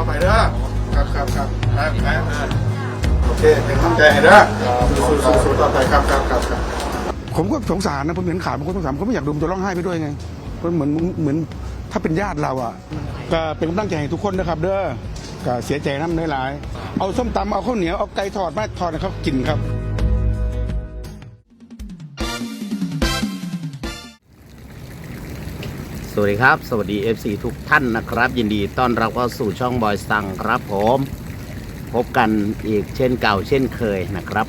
ต่อไปเด้อครับครับครับครับครับโอเคเป็นกำลังใจให้เด้อสู้สู้สู้ต่อไปครับครับครับครับผมก็สงสารนะผมเห็นข่าวผมก็สงสารผมก็ไม่อยากดูมจะร้องไห้ไปด้วยไงเพราะเหมือนเหมือนถ้าเป็นญาติเราอะก็เป็นกำลังใจให้ทุกคนนะครับ เด้อก็เสียใจน้ำเนื้อหลาย เอาส้มตำเอาข้าวเหนียวเอาไก่ทอดมาทอดให้เขากินครับ วัสดีครับ สวัสดี FC ทุกท่านนะครับ ยินดีต้อนรับเข้าสู่ช่องบอยสังครับผม พบกันอีกเช่นเก่าเช่นเคยนะครับ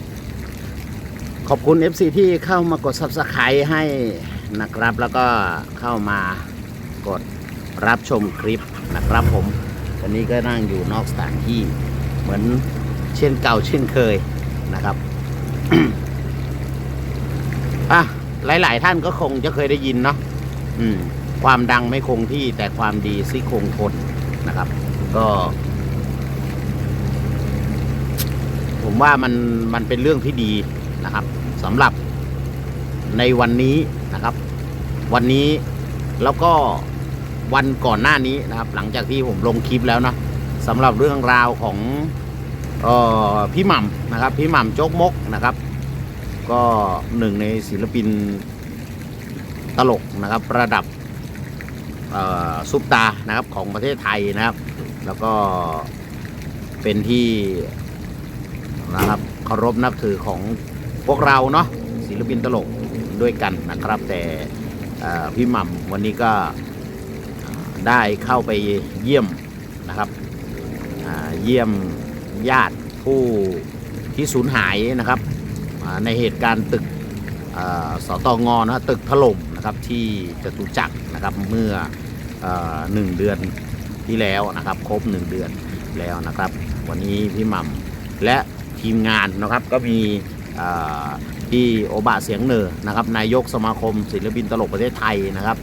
ขอบคุณ FC ที่เข้ามากด Subscribe ให้นะครับ แล้วก็เข้ามากดรับชมคลิปนะครับผมวันนี้ก็นั่งอยู่นอกสถานที่เหมือนเช่นเก่าเช่นเคยนะครับอะหลาย ๆ ท่านก็คงจะเคยได้ยินเนาะอืม ความดังไม่คงที่แต่ความดีซี่คงทนนะครับ ก็ ผมว่ามันมันเป็นเรื่องที่ดีนะครับสำหรับในวันนี้นะครับ วันนี้แล้วก็วันก่อนหน้านี้นะครับ หลังจากที่ผมลงคลิปแล้วนะสำหรับเรื่องราวของออพี่หม่ำนะครับ พี่หม่ำโจกมกนะครับ ก็หนึ่งในศิลปินตลกนะครับ ระดับ ซุปตานะครับของประเทศไทยนะครับ แล้วก็เป็นที่นะครับเคารพนับถือของพวกเราเนาะศิลปินตลกด้วยกันนะครับ แต่พี่หม่ำวันนี้ก็ได้เข้าไปเยี่ยมนะครับเยี่ยมญาติผู้ที่สูญหายนะครับในเหตุการณ์ตึกเอ่อสตงนะตึกถล่ม นะครับที่จตุจักรนะครับเมื่อเอ่อหนึ่งเดือนที่แล้วนะครับครบหนึ่งเดือนแล้วนะครับ วันนี้พี่หม่ำและทีมงานนะครับก็มีพี่โอบะเสียงเหนอนะครับนายกสมาคมศิลปินตลกประเทศไทยนะครับ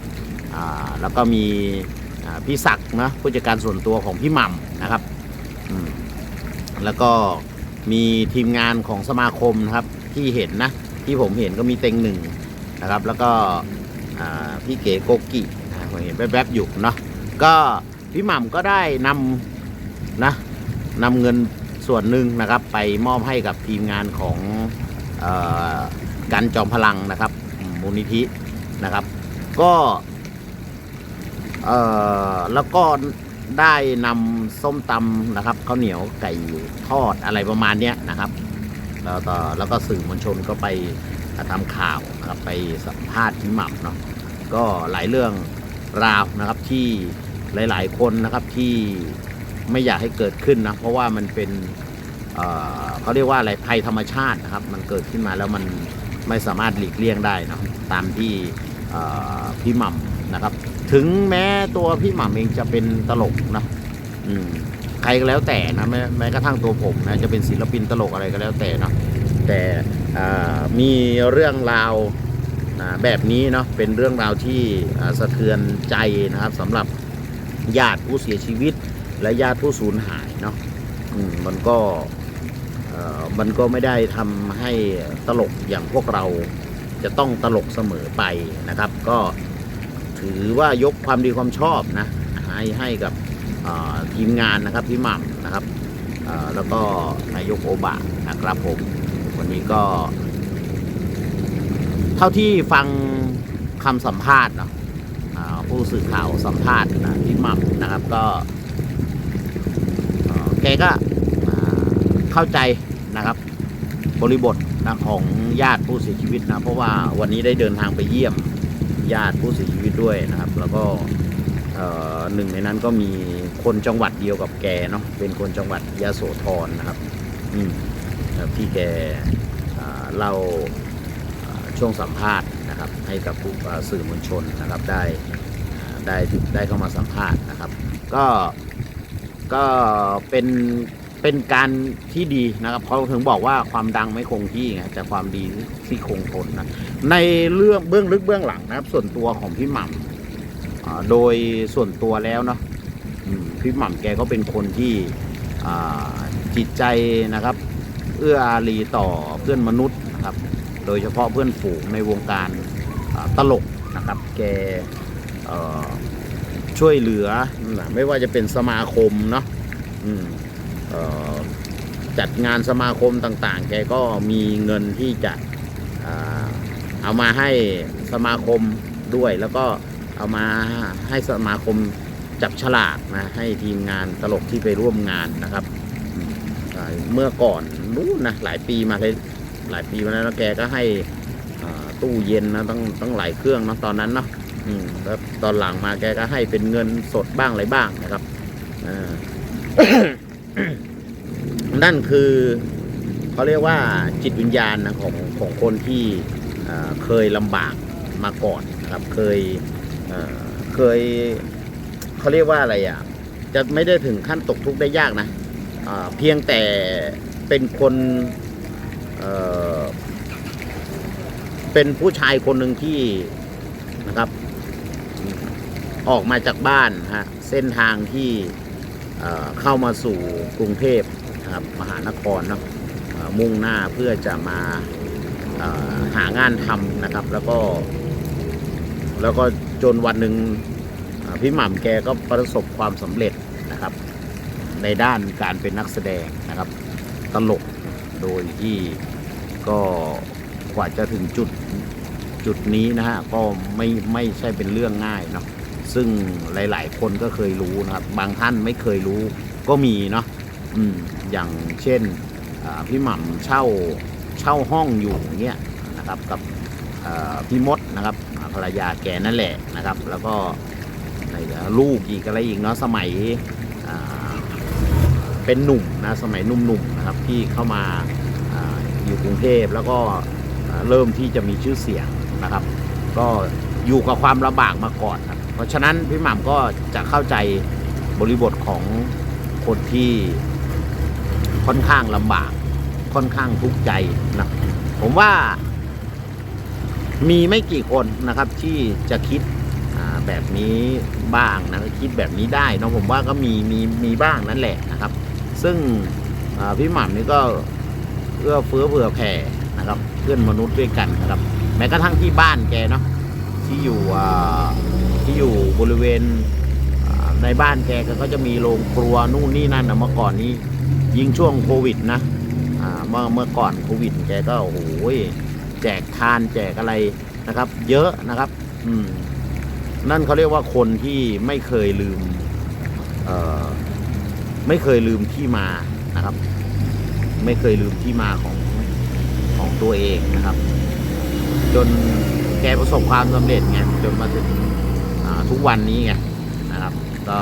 แล้วก็มีพี่ศักดิ์นะผู้จัดการส่วนตัวของพี่หม่ำนะครับแล้วก็มีทีมงานของสมาคมนะครับที่เห็นนะที่ผมเห็นก็มีเต็งหนึ่งนะครับ แล้วก็ พี่เก๋โกกินะผมเห็นแวบๆอยู่เนาะก็พี่หม่ำก็ได้นำนะนำเงินส่วนหนึ่งนะครับ ไปมอบให้กับทีมงานของออกันจอมพลังนะครับมูลนิธินะครับ ก็แล้วก็ได้นำส้มตำนะครับข้าวเหนียวไก่ทอดอะไรประมาณนี้นะครับ แล้วก็แล้วก็สื่อมวลชนก็ไปทำข่าว นะครับไปสัมภาษณ์พี่หม่ำเนาะก็หลายเรื่องราวนะครับที่หลาย ๆ คนนะครับที่ไม่อยากให้เกิดขึ้นนะเพราะว่ามันเป็นเเขาเรียกว่าอะไรภัยธรรมชาตินะครับ มันเกิดขึ้นมาแล้วมันไม่สามารถหลีกเลี่ยงได้เนะตามที่พี่หม่ำนะครับ ถึงแม้ตัวพี่หม่ำเองจะเป็นตลกนะใครก็แล้วแต่นะแม้แม้กระทั่งตัวผมนะจะเป็นศิลปินตลกอะไรก็แล้วแต่นะ แต่มีเรื่องราวแบบนี้เนาะเป็นเรื่องราวที่สะเทือนใจนะครับสำหรับญาติผู้เสียชีวิต และญาติผู้สูญหายเนาะมันก็มันก็ไม่ได้ทำให้ตลกอย่างพวกเราจะต้องตลกเสมอไปนะครับ ก็ถือว่ายกความดีความชอบนะให้ให้กับทีมงานนะครับพี่หม่ำนะครับแล้วก็นายกโอบะนะครับผม วันนี้ก็ เท่าที่ฟังคำสัมภาษณ์เนาะผู้สื่อข่าวสัมภาษณ์นะพี่หม่ำนะครับก็แกก็เข้าใจนะครับ บริบทนะของญาติผู้เสียชีวิตนะ เพราะว่าวันนี้ได้เดินทางไปเยี่ยมญาติผู้เสียชีวิตด้วยนะครับ แล้วก็หนึ่งในนั้นก็มีคนจังหวัดเดียวกับแกเนาะเป็นคนจังหวัดยะโสธรนะครับ อืม ครับที่แกเล่าช่วงสัมภาษณ์นะครับให้กับผู้สื่อมวลชนนะครับได้ได้ได้เข้ามาสัมภาษณ์นะครับ ก็ก็เป็นเป็นการที่ดีนะครับเขาถึงบอกว่าความดังไม่คงที่ไงแต่ความดีที่คงทนนะในเรื่องเบื้องลึกเบื้องหลังนะครับ ส่วนตัวของพี่หม่ำโดยส่วนตัวแล้วเนาะพี่หม่ำแกก็เป็นคนที่จิตใจนะครับ เอื้ออารีต่อเพื่อนมนุษย์นะครับ โดยเฉพาะเพื่อนฝูงในวงการตลกนะครับแกช่วยเหลือไม่ว่าจะเป็นสมาคมเนาะจัดงานสมาคมต่างๆ แกก็มีเงินที่จะเอามาให้สมาคมด้วย แล้วก็เอามาให้สมาคมจับฉลากนะให้ทีมงานตลกที่ไปร่วมงานนะครับ เมื่อก่อนนู้นนะหลายปีมาเลยหลายปีมาแล้วแกก็ให้ตู้เย็นนะต้องต้องหลายเครื่องนะตอนนั้นเนาะอืมแล้วตอนหลังมาแกก็ให้เป็นเงินสดบ้างอะไรบ้างนะครับนั่นคือเขาเรียกว่าจิตวิญญาณนะของของคนที่เคยลำบากมาก่อนนะครับเคยเคยเขาเรียกว่าอะไรอะจะไม่ได้ถึงขั้นตกทุกข์ได้ยากนะ เพียงแต่เป็นคนเเป็นผู้ชายคนหนึ่งที่นะครับ ออกมาจากบ้านฮะเส้นทางที่เข้ามาสู่กรุงเทพนะครับมหานครเนาะมุ่งหน้าเพื่อจะมาหางานทำนะครับ แล้วก็ แล้วก็จนวันหนึ่งพี่หม่ำแกก็ประสบความสำเร็จ ในด้านการเป็นนักแสดงนะครับ ตลกโดยที่ก็กว่าจะถึงจุดจุดนี้นะฮะก็ไม่ไม่ใช่เป็นเรื่องง่ายเนาะซึ่งหลาย ๆ คนก็เคยรู้นะครับ บางท่านไม่เคยรู้ก็มีเนาะอืมอย่างเช่นพี่หม่ำเช่าเช่าห้องอยู่เงี้ยนะครับกับพี่มดนะครับภรรยาแกนั่นแหละนะครับ แล้วก็ไหนจะลูกอีกอะไรอีกเนาะสมัย เป็นหนุ่มนะสมัยหนุ่มๆนะครับที่เข้ามาออยู่กรุงเทพแล้วก็เริ่มที่จะมีชื่อเสียงนะครับ ก็อยู่กับความลำบากมาก่อนครับเพราะฉะนั้นพี่หม่ำก็จะเข้าใจบริบทของคนที่ค่อนข้างลำบาก ค่อนข้างทุกข์ใจนะผมว่ามีไม่กี่คนนะครับที่จะคิดแบบนี้บ้างนะคิดแบบนี้ได้นะผมว่าก็มีมีมีบ้างนั่นแหละนะครับ ซึ่งพี่หม่ำนี่ก็เอื้อเฟื้อเผื่อแผ่นะครับเพื่อนมนุษย์ด้วยกันนะครับ แม้กระทั่งที่บ้านแกเนาะที่อยู่ที่อยู่บริเวณในบ้านแกก็จะมีโรงครัวนู่นนี่นั่นนะเมื่อก่อนนี้ยิงช่วงโควิดนะเมื่อเมื่อก่อนโควิดแกก็โอ้โหแจกทานแจกอะไรนะครับ เยอะนะครับ อืมนั่นเขาเรียกว่าคนที่ไม่เคยลืม เอ่อ ไม่เคยลืมที่มานะครับ ไม่เคยลืมที่มาของของตัวเองนะครับ จนแกประสบความสำเร็จไงจนมาถึงทุกวันนี้ไงนะครับ ก็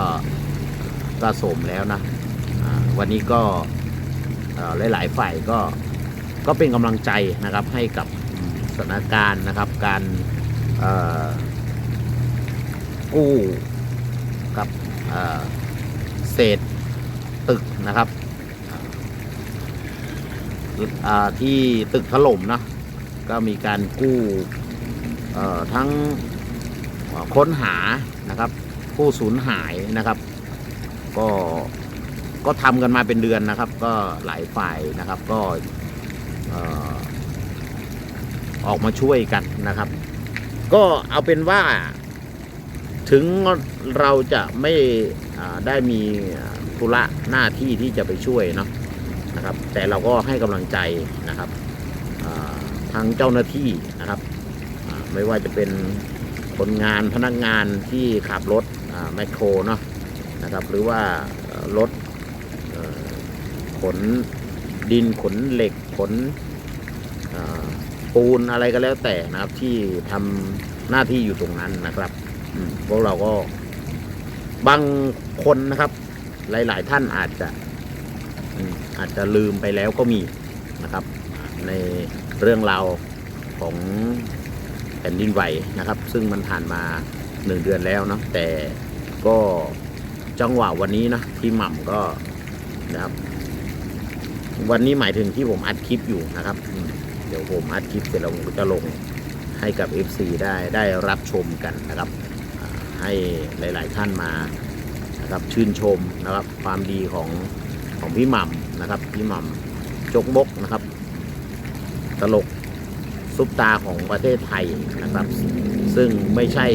ก็สมแล้วนะวันนี้ก็เอ่อหลาย ๆ ฝ่ายก็ก็เป็นกำลังใจนะครับให้กับสถานการณ์นะครับ การกู้กับเศษ นะครับที่ตึกถล่มนะ ก็มีการกู้ทั้งค้นหานะครับ ผู้สูญหายนะครับ ก็ก็ทำกันมาเป็นเดือนนะครับ ก็หลายฝ่ายนะครับก็อออกมาช่วยกันนะครับ ก็เอาเป็นว่าถึงเราจะไม่ได้มี ธุระหน้าที่ที่จะไปช่วยเนาะนะครับ แต่เราก็ให้กำลังใจนะครับทางเจ้าหน้าที่นะครับไม่ว่าจะเป็นคนงานพนักงานที่ขับรถแมคโครเนาะนะครับหรือว่ารถขนดินขนเหล็กขนปูนอะไรก็แล้วแต่นะครับที่ทำหน้าที่อยู่ตรงนั้นนะครับพวกเราก็บางคนนะครับ หลาย ๆ ท่านอาจจะอาจจะลืมไปแล้วก็มีนะครับ ในเรื่องราวของแผ่นดินไหวนะครับ ซึ่งมันผ่านมาหนึ่งเดือนแล้วเนาะแต่ก็จังหวะวันนี้นะพี่หม่ำก็นะครับ วันนี้หมายถึงที่ผมอัดคลิปอยู่นะครับ เดี๋ยวผมอัดคลิปเสร็จแล้วผมก็จะลงให้กับ FC ได้ได้รับชมกันนะครับ ให้หลาย ๆ ท่านมา นะครับ ชื่นชมนะครับ ความดีของของพี่หม่ำนะครับ พี่หม่ำจกบกนะครับ ตลกซุปตาของประเทศไทยนะครับ ซึ่งไม่ใช่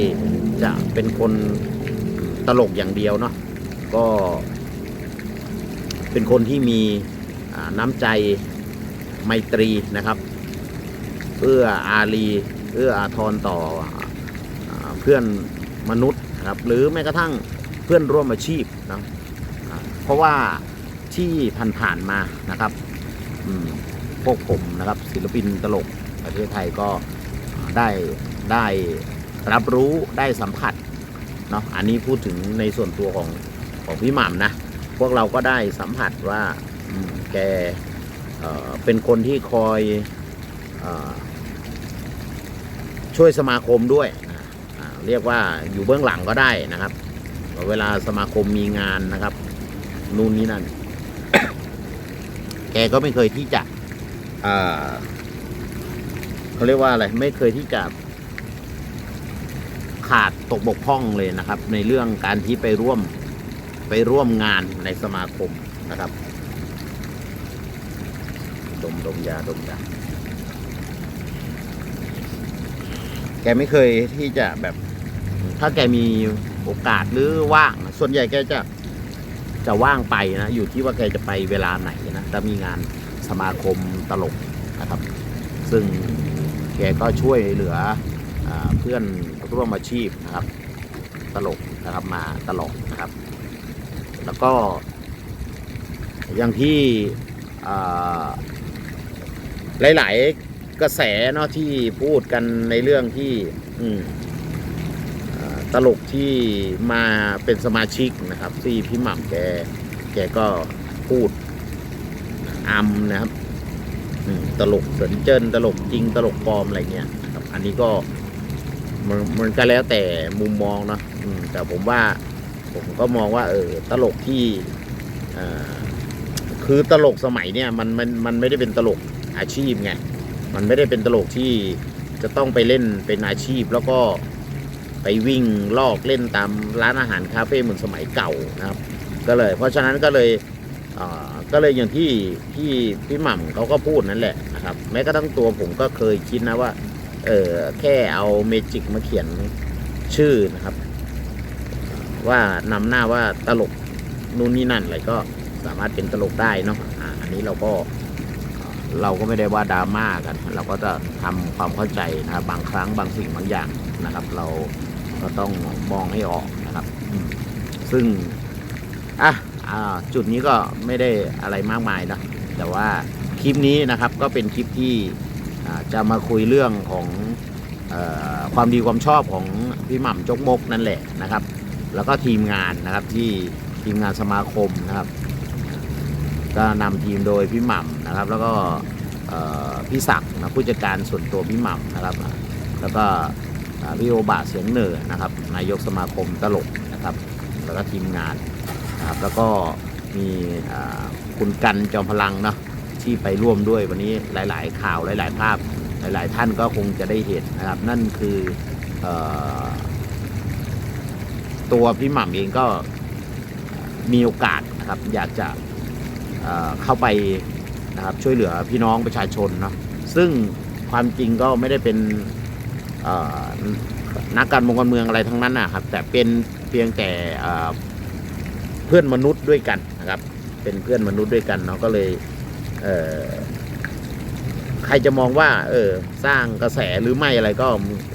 จะเป็นคนตลกอย่างเดียวเนาะก็เป็นคนที่มีน้ำใจไมตรีนะครับ เอื้ออารีเอื้ออาทรต่ออเพื่อนมนุษย์ครับหรือแม้กระทั่ง พื่อนร่วมอาชีพนะเพราะว่าที่ผ่านๆมานะครับพวกผมนะครับศิลปินตลกประเทศไทยก็ได้ได้รับรู้ได้สัมผัสเนาะอันนี้พูดถึงในส่วนตัวของของพี่หม่ำนะ พวกเราก็ได้สัมผัสว่าแกเเป็นคนที่คอยอช่วยสมาคมด้วย เรียกว่าอยู่เบื้องหลังก็ได้นะครับ เวลาสมาคมมีงานนะครับ นู่นนี่นั่น แกก็ไม่เคยที่จะเขาเรียกว่าอะไร ไม่เคยที่จะขาดตกบกพร่องเลยนะครับ ในเรื่องการที่ไปร่วมไปร่วมงานในสมาคมนะครับ ดมดมยาดมยาแกไม่เคยที่จะแบบ ถ้าแกมี โอกาสหรือว่างส่วนใหญ่แกจะจะว่างไปนะอยู่ที่ว่าแกจะไปเวลาไหนนะถ้ามีงานสมาคมตลกนะครับ ซึ่งแกก็ช่วยเหลืออเพื่อนร่วมอาชีพนะครับ ตลกนะครับมาตลอดนะครับ แล้วก็ อย่างที่หลาย ๆ กระแสเนาะที่พูดกันในเรื่องที่ อืม ตลกที่มาเป็นสมาชิกนะครับ ที่พี่หม่ำแก แกก็พูดอัมนะครับตลกเสรินเจิ้นตลกจริงตลกปลอมอะไรเงี้ยครับ อันนี้ก็มันมันก็แล้วแต่มุมมองเนาะแต่ผมว่าผมก็มองว่า เออ ตลกที่คือตลกสมัยเนี่ยมันมันมันไม่ได้เป็นตลกอาชีพไงมันไม่ได้เป็นตลกที่จะต้องไปเล่นเป็นอาชีพแล้วก็ ไปวิ่งลอกเล่นตามร้านอาหารคาเฟ่เหมือนสมัยเก่านะครับ ก็เลย เพราะฉะนั้นก็เลยก็เลยอย่างที่ที่พี่หม่ำเขาก็พูดนั่นแหละนะครับ แม้กระทั่งตัวผมก็เคยคิดนะว่า เออแค่เอาเมจิกมาเขียนชื่อนะครับ ว่านำหน้าว่าตลกนู่นนี่นั่นอะไรก็สามารถเป็นตลกได้เนาะอันนี้เราก็เอ่อเราก็ไม่ได้ว่าดราม่ากัน เราก็จะทำความเข้าใจนะครับบางครั้งบางสิ่งบางอย่างนะครับ เรา ก็ต้องมองให้ออกนะครับ ซึ่งอะอ่าจุดนี้ก็ไม่ได้อะไรมากมายนะแต่ว่าคลิปนี้นะครับก็เป็นคลิปที่จะมาคุยเรื่องของอความดีความชอบของพี่หม่ำจกมกนั่นแหละนะครับ แล้วก็ทีมงานนะครับที่ทีมงานสมาคมนะครับ ก็นำทีมโดยพี่หม่ำนะครับ แล้วก็พี่ศักดิ์นะผู้จัดการส่วนตัวพี่หม่ำนะครับ แล้วก็ พี่โอบาเสียงเหนือนะครับ นายกสมาคมตลกนะครับ แล้วก็ทีมงานนะครับ แล้วก็มีคุณกันจอมพลังเนาะที่ไปร่วมด้วยวันนี้หลาย ๆ ข่าวหลาย ๆ ภาพหลาย ๆ ท่านก็คงจะได้เห็นนะครับ นั่นคืออตัวพี่หม่ำเองก็มีโอกาสนะครับอยากจะเเข้าไปนะครับช่วยเหลือพี่น้องประชาชนเนาะซึ่งความจริงก็ไม่ได้เป็น นักการเมืองการเมืองอะไรทั้งนั้นนะครับ แต่เป็นเพียงแต่เพื่อนมนุษย์ด้วยกันนะครับ เป็นเพื่อนมนุษย์ด้วยกันเนาะก็เลยเใครจะมองว่า เออ สร้างกระแสหรือไม่อะไรก็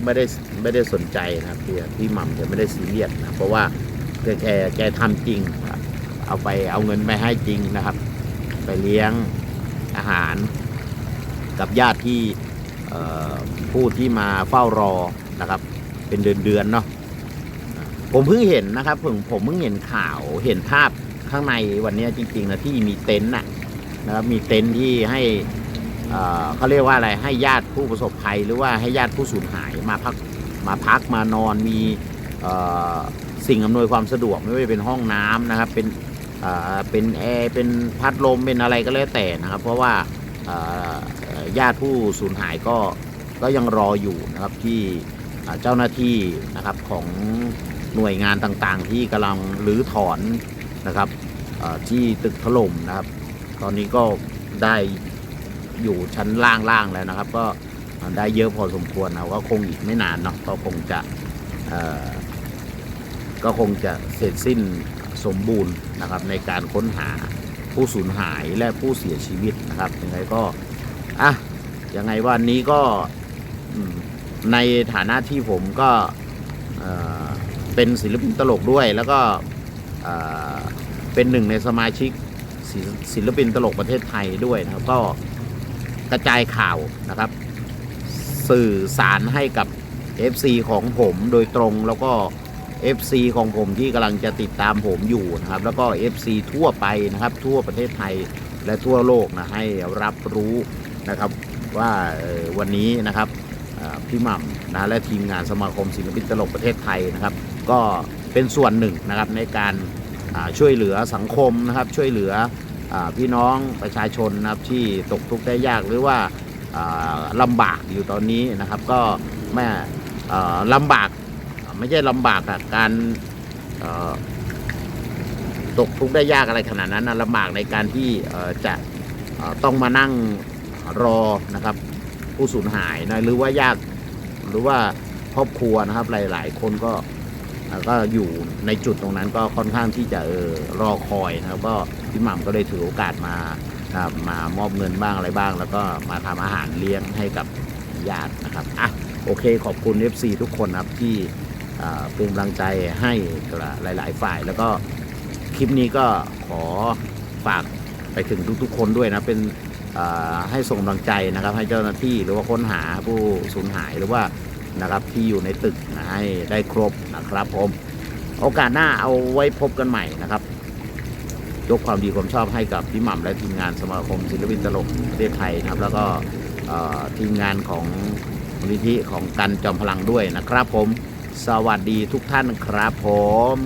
ไม่ได้ไม่ได้สนใจนะครับพี่พี่หม่ำจะไม่ได้ซีเรียสนะเพราะว่าแกแกแกทำจริงครับเอาไปเอาเงินไปให้จริงนะครับ ไปเลี้ยงอาหารกับญาติที่ ผู้ที่มาเฝ้ารอนะครับ เป็นเดือนเดือนเนาะผมเพิ่งเห็นนะครับผมผมเพิ่งเห็นข่าวเห็นภาพข้างในวันนี้จริงๆนะที่มีเต็นท์นะนะครับมีเต็นท์ที่ให้เขาเรียกว่าอะไรให้ญาติผู้ประสบภัย หรือว่าให้ญาติผู้สูญหายมาพักมาพักมานอนมีสิ่งอำนวยความสะดวกไม่ว่าจะเป็นห้องน้ำนะครับ เป็นเป็นแอร์เป็นพัดลมเป็นอะไรก็แล้วแต่นะครับ เพราะว่าญาติผู้สูญหายก็ ก็ยังรออยู่นะครับที่เจ้าหน้าที่นะครับของหน่วยงานต่างๆ ที่กำลังรื้อถอนนะครับที่ตึกถล่มนะครับ ตอนนี้ก็ได้อยู่ชั้นล่างๆแล้วนะครับ ก็ได้เยอะพอสมควรนะก็คงอีกไม่นานเนาะก็คงจะก็คงจะเสร็จสิ้นสมบูรณ์นะครับในการค้นหาผู้สูญหายและผู้เสียชีวิตนะครับยังไงก็อะยังไงวันนี้ก็ ในฐานะที่ผมก็เป็นศิลปินตลกด้วย แล้วก็เป็นหนึ่งในสมาชิกศิลปินตลกประเทศไทยด้วยนะครับก็กระจายข่าวนะครับ สื่อสารให้กับ FC ของผมโดยตรงแล้วก็ FC ของผมที่กำลังจะติดตามผมอยู่นะครับ แล้วก็ FC ทั่วไปนะครับ ทั่วประเทศไทยและทั่วโลกนะให้รับรู้นะครับว่าวันนี้นะครับ พี่หม่ำนะและทีมงานสมาคมศิลปินตลกประเทศไทยนะครับ ก็เป็นส่วนหนึ่งนะครับในการช่วยเหลือสังคมนะครับ ช่วยเหลืออพี่น้องประชาชนนะครับที่ตกทุกข์ได้ยากหรือว่าอ่าลำบากอยู่ตอนนี้นะครับ ก็แม่ลำบากไม่ใช่ลำบากกับการตกทุกข์ได้ยากอะไรขนาดนั้นนะลำบากในการที่จะต้องมานั่งรอนะครับ ผู้สูญหายนะหรือว่าญาติหรือว่าครอบครัวนะครับ หลาย ๆ คนก็ก็อยู่ในจุดตรงนั้นก็ค่อนข้างที่จะเออรอคอยนะครับก็พี่หม่ำก็เลยถือโอกาสมานะครับมามอบเงินบ้างอะไรบ้าง แล้วก็มาทำอาหารเลี้ยงให้กับญาตินะครับอะโอเคขอบคุณ FC ทุกคนนะครับที่เป็นกำลังใจให้หลาย ๆ ฝ่าย แล้วก็คลิปนี้ก็ขอฝากไปถึงทุก ๆ คนด้วยนะเป็น ให้ส่งกำลังใจนะครับ ให้เจ้าหน้าที่หรือว่าค้นหาผู้สูญหายหรือว่านะครับที่อยู่ในตึกนะให้ได้ครบนะครับผมโอกาสหน้าเอาไว้พบกันใหม่นะครับ ยกความดีความชอบให้กับพี่หม่ำและทีมงานสมาคมศิลปินตลกประเทศไทยนะครับ แล้วก็ทีมงานของมูลนิธิของกันจอมพลังด้วยนะครับ ผมสวัสดีทุกท่านครับผม